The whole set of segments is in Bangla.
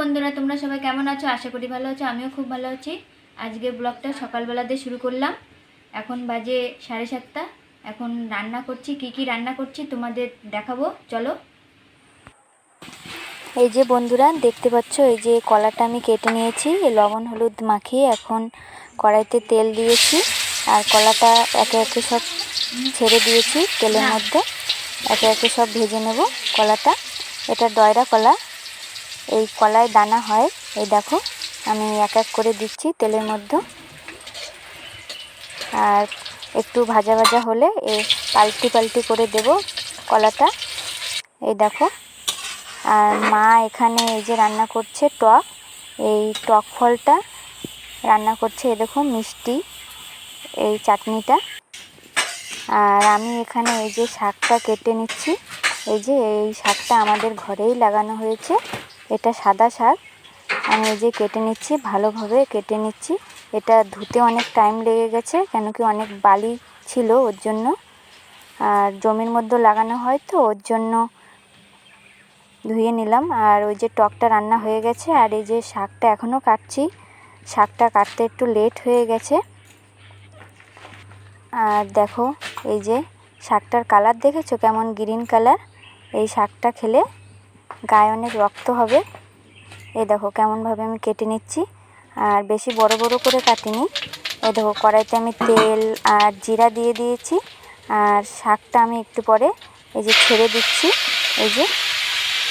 বন্ধুরা তোমরা সবাই কেমন আছো? আশা করি ভালো আছো আমিও খুব ভালো আছি। আজকে ব্লগটা সকালবেলা দিয়ে শুরু করলাম। এখন বাজে সাড়ে সাতটা। এখন রান্না করছি কি কি রান্না করছি তোমাদের দেখাবো। চলো। এই যে বন্ধুরা দেখতে পাচ্ছ এই যে কলাটা আমি কেটে নিয়েছি লবণ হলুদ মাখিয়ে এখন কড়াইতে তেল দিয়েছি। আর কলাটা একে একে সব ছেড়ে দিয়েছি তেলের মধ্যে। একে একে সব ভেজে নেব কলাটা। এটা ডয়রা কলা এই কলায় দানা হয়, এই দেখো, আমি এক এক করে দিচ্ছি তেলের মধ্যে। আর একটু ভাজা ভাজা হলে এই পাল্টি পাল্টি করে দেব কলাটা। এই দেখো, আর মা এখানে এই যে রান্না করছে টক, এই টক ফলটা রান্না করছে, এ দেখো মিষ্টি, এই চাটনিটা। আর আমি এখানে এই যে শাকটা কেটে নিচ্ছি, এই যে এই শাকটা আমাদের ঘরেই লাগানো হয়েছে। এটা সাদা শাক। আমি এই যে কেটে নিচ্ছি, ভালোভাবে কেটে নিচ্ছি। এটা ধুতে অনেক টাইম লেগে গেছে, কেন কি অনেক বালি ছিল ওর জন্য। আর জমির মধ্যে লাগানো হয় তো, ওর জন্য ধুয়ে নিলাম। আর ওই যে টকটা রান্না হয়ে গেছে, আর এই যে শাকটা এখনও কাটছি। শাকটা কাটতে একটু লেট হয়ে গেছে। আর দেখো, এই যে শাকটার কালার দেখেছ? কেমন গ্রিন কালার এই শাকটা খেলে গায়ে অনেক রক্ত হবে। এই দেখো কেমনভাবে আমি কেটে নিচ্ছি। আর বেশি বড় বড় করে কাটিনি। এই দেখো কড়াইতে আমি তেল আর জিরা দিয়ে দিয়েছি। আর শাকটা আমি একটু পরে এই যে ছেড়ে দিচ্ছি। এই যে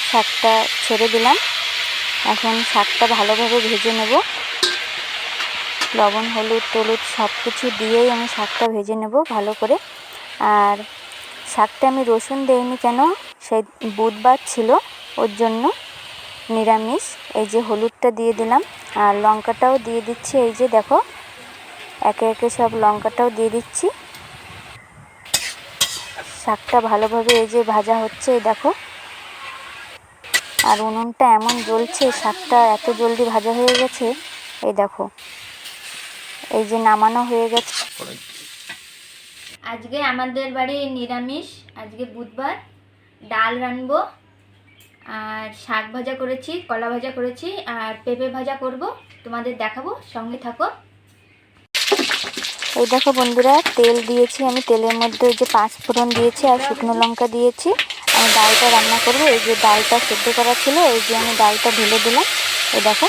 শাকটা ছেড়ে দিলাম। এখন শাকটা ভালোভাবে ভেজে নেব। লবণ, হলুদ, টলুদ সব কিছু দিয়েই আমি শাকটা ভেজে নেব ভালো করে। আর শাকটা আমি রসুন দেইনি কেন? সেই বুধবার ছিল। ওর জন্য নিরামিষ। এই যে হলুদটা দিয়ে দিলাম আর লঙ্কাটাও দিয়ে দিচ্ছি। এই যে দেখো, একে একে সব লঙ্কাটাও দিয়ে দিচ্ছি। শাকটা ভালোভাবে এই যে ভাজা হচ্ছে দেখো। আর উনুনটা এমন জ্বলছে, শাকটা এত জলদি ভাজা হয়ে গেছে, এই দেখো। এই যে নামানো হয়ে গেছে। আজকে আমাদের বাড়ি নিরামিষ। আজকে বুধবার ডাল রানবো আর শাক ভাজা করেছি কলা ভাজা করেছি আর পেঁপে ভাজা করব। তোমাদের দেখাবো সঙ্গে থাকো। এই দেখো বন্ধুরা তেল দিয়েছি আমি তেলের মধ্যে ওই যে পাঁচ ফোড়ন দিয়েছি আর শুকনো লঙ্কা দিয়েছি। আমি ডালটা রান্না করব এই যে ডালটা সেদ্ধ করা ছিল এই যে আমি ডালটা ঢেলে দিলাম। এই দেখো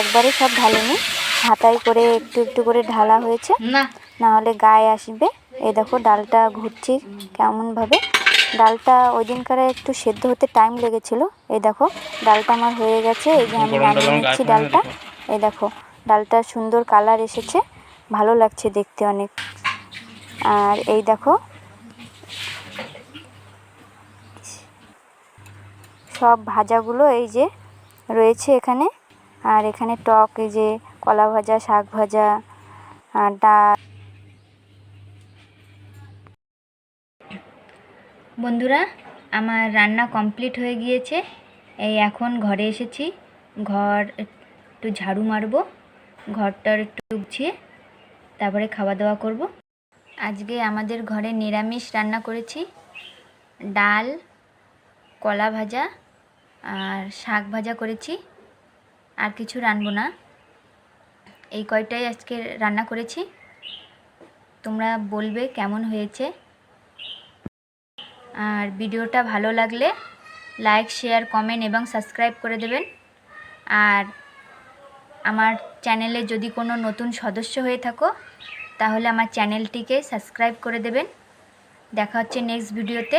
একবারে সব ঢালিনি হাতায় করে একটু একটু করে ঢালা হয়েছে। না। না হলে গায়ে আসবে। এই দেখো ডালটা ঘুরছি কেমনভাবে। ডালটা ওই দিনকারে একটু সেদ্ধ হতে টাইম লেগেছিল। এই দেখো ডালটা আমার হয়ে গেছে। এই যে আমি নামিয়ে নিচ্ছি ডালটা। এই দেখো ডালটা সুন্দর কালার এসেছে। ভালো লাগছে দেখতে অনেক। আর এই দেখো সব ভাজাগুলো এই যে রয়েছে এখানে। আর এখানে টক এই যে কলা ভাজা শাক ভাজা আর ডাল। বন্ধুরা, আমার রান্না কমপ্লিট হয়ে গিয়েছে। এই এখন ঘরে এসেছি। ঘর একটু ঝাড়ু মারবো ঘরটার একটু গুছিয়ে তারপরে খাওয়া দাওয়া করব। আজকে আমাদের ঘরে নিরামিষ রান্না করেছি। ডাল, কলা ভাজা আর শাক ভাজা করেছি। আর কিছু রানবো না। এই কয়টাই আজকে রান্না করেছি। তোমরা বলবে কেমন হয়েছে। আর ভিডিওটা ভালো লাগলে লাইক, শেয়ার, কমেন্ট এবং সাবস্ক্রাইব করে দেবেন। আর আমার চ্যানেলে যদি কোনো নতুন সদস্য হয়ে থাকো, তাহলে আমার চ্যানেলটিকে সাবস্ক্রাইব করে দেবেন। দেখা হচ্ছে নেক্সট ভিডিওতে।